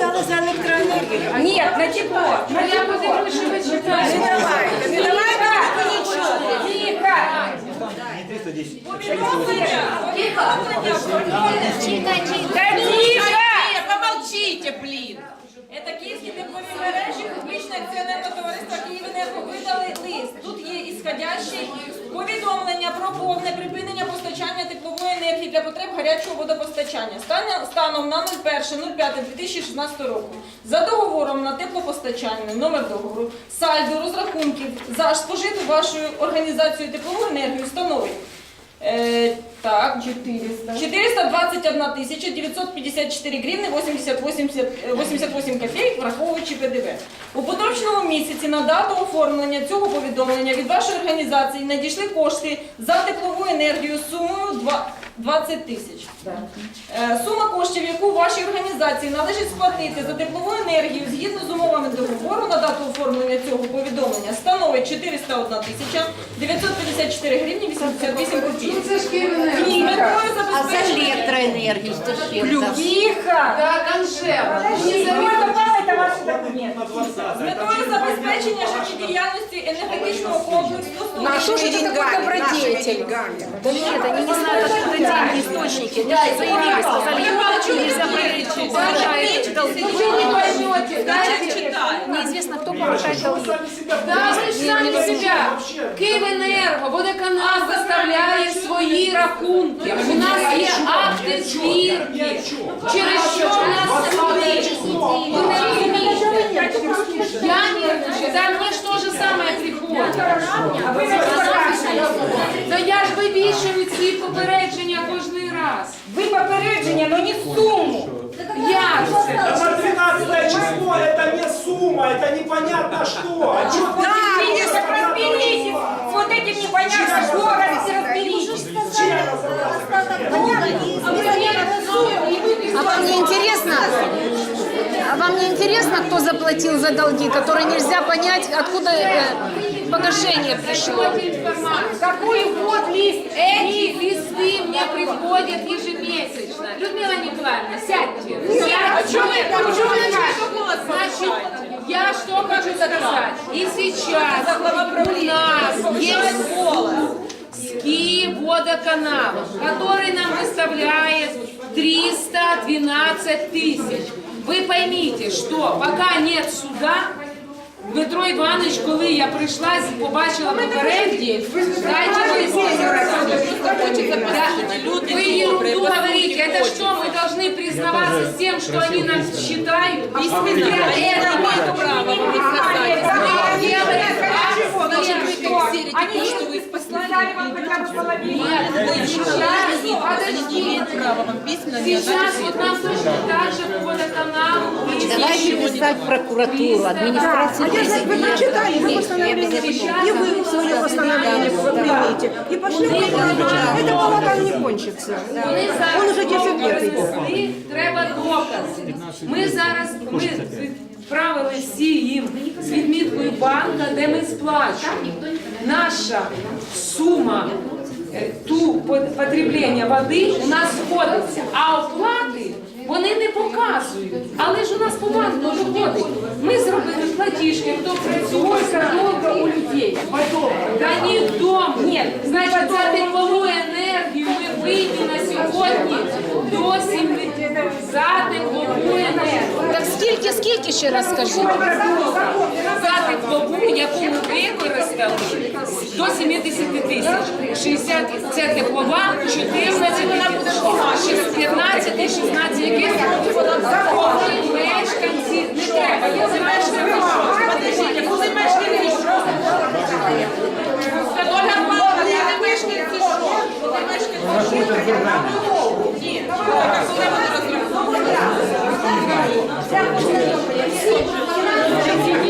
дали за електроенергію. Ні, на тепло. На Я подивлюсь, що ви Не читаєте. давайте, не давайте нічого. Тихо. Да тихо. Помолчите, блін! Це Київські теплові мережі, публічне акціонерне товариство Київенерго видали лист. Тут є ісходящий повідомлення про повне гарячого водопостачання станом на 01.05.2016 року. За договором на теплопостачання, номер договору, сальдо розрахунків за спожиту вашою організацією теплову енергію становить Е, так, 400. 421 тисяча 954 гривни 88, 88 копійок, враховуючи ПДВ. У поточному місяці на дату оформлення цього повідомлення від вашої організації надійшли кошти за теплову енергію сумою два- 20 тисяч. Е, Сума коштів, яку вашій організації належить сплатити за теплову енергію згідно з умовами договору на дату оформлення цього повідомлення становить 401 тисяча 954 гривні 88 копійок. Ну це ж Київенерго. Ні, метою А за забезпечення электроэнергию что ж это? Тихо. Так, Анжела. Подожди, не вот завидуйте. попал, это ваши документы. з метою забезпечення життєдіяльності енергетичного комплексу На что же это такой добродетель? Да нет, они не знают, откуда деньги, источники. Они заявили, сказали, что нельзя проверить, повышает долги. Вы не поймете, дайте. Неизвестно, кто повышает долги. Да, ви ж самі себя. Київенерго, водоканал заставляє свої рахунки. У нас є акти звірки. Через що у нас сидить? Ви не розумієте. Я нервничаю, да мне ж то же самое приходить. А вы на Да я ж вивішую ці попередження кожний раз. Вы попередження, но не сумму. Як це? На 12 число это не сумма, это непонятно что. А чё Да, видишь, так разберитесь. С вот этим непонятно что, А не интересно, кто заплатил за долги, которые нельзя понять, откуда э, погашение пришло? Какой год лист? Эти листы мне приходят ежемесячно. Людмила Николаевна, сядьте. Сядьте. Значит, я что хочу сказать. И сейчас у нас есть Киевводоканал, который нам выставляет 312 тысяч. Вы поймите, что пока нет суда, Дмитро Іванович, коли я прийшла, побачила попередні, дайте листы. Да, Вы ерунду говорите, это что, мы должны признаваться с тем, что они нас считают? Я это имею право вам сказать. Вы вы спасали вам хотя бы половину. Нет, сейчас, подожди. Сейчас вот нам точно так же по водоканалу Давайте писать в прокуратуру, администрацию А я же вы прочитали, вы постановление, и вы свое постановление примите. И пошли в прокуратуру. Это балаган не кончится. Вони зараз Он уже 10 лет йде. привезли, треба докази. Ми зараз ми відправили всі їм з відміткою банка, де ми сплачуємо. Наша сума е, ту потреблення води у нас сходиться, а оплати вони не показують. Але ж у нас по банку виходить. Ми зробили платіжки, хто працює, сколько у людей. Да ніхто. Ні, значить, за теплову енергію ми вийдемо на сьогодні до 70 за теплову енергію. Так скільки, скільки ще раз скажіть? За теплову, яку ми використали, до 70 тисяч. 60 це теплова, 14 Всі